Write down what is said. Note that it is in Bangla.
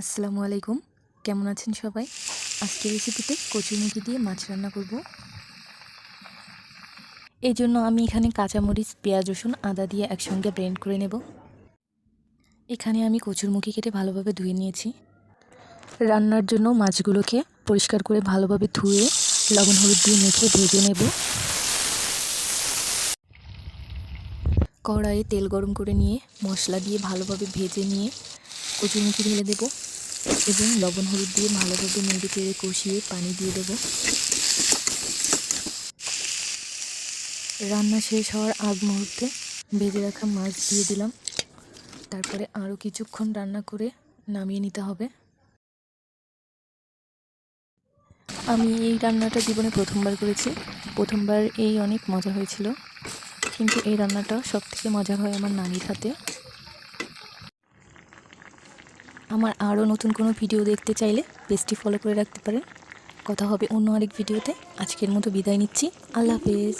আসসালামু আলাইকুম। কেমন আছেন সবাই? আজকের রেসিপিতে কচুরমুখী দিয়ে মাছ রান্না করব। এই জন্য আমি এখানে কাঁচামরিচ, পেঁয়াজ, রসুন, আদা দিয়ে একসঙ্গে ব্লেন্ড করে নেব। এখানে আমি কচুরমুখী কেটে ভালোভাবে ধুয়ে নিয়েছি। রান্নার জন্য মাছগুলোকে পরিষ্কার করে ভালোভাবে ধুয়ে লবণ হলুদ দিয়ে মেখে ভেজে নেব। কড়াইয়ে তেল গরম করে নিয়ে মশলা দিয়ে ভালোভাবে ভেজে নিয়ে কচুরমুখী ঢেলে দেবো। এবং লবণ হলুদ দিয়ে ভালোভাবে নেড়ে কষিয়ে পানি দিয়ে দেবো। রান্না শেষ হওয়ার আগ মুহূর্তে ভেজে রাখা মাছ দিয়ে দিলাম। তারপরে আরও কিছুক্ষণ রান্না করে নামিয়ে নিতে হবে। আমি এই রান্নাটা জীবনে প্রথমবার করেছি। প্রথমবার এই অনেক মজা হয়েছিল। কিন্তু এই রান্নাটা সবথেকে মজা হয় আমার নানির হাতে। আমার আরও নতুন কোনো ভিডিও দেখতে চাইলে পেজটি ফলো করে রাখতে পারেন। কথা হবে অন্য আরেক ভিডিওতে। আজকের মতো বিদায় নিচ্ছি। আল্লাহ হাফেজ।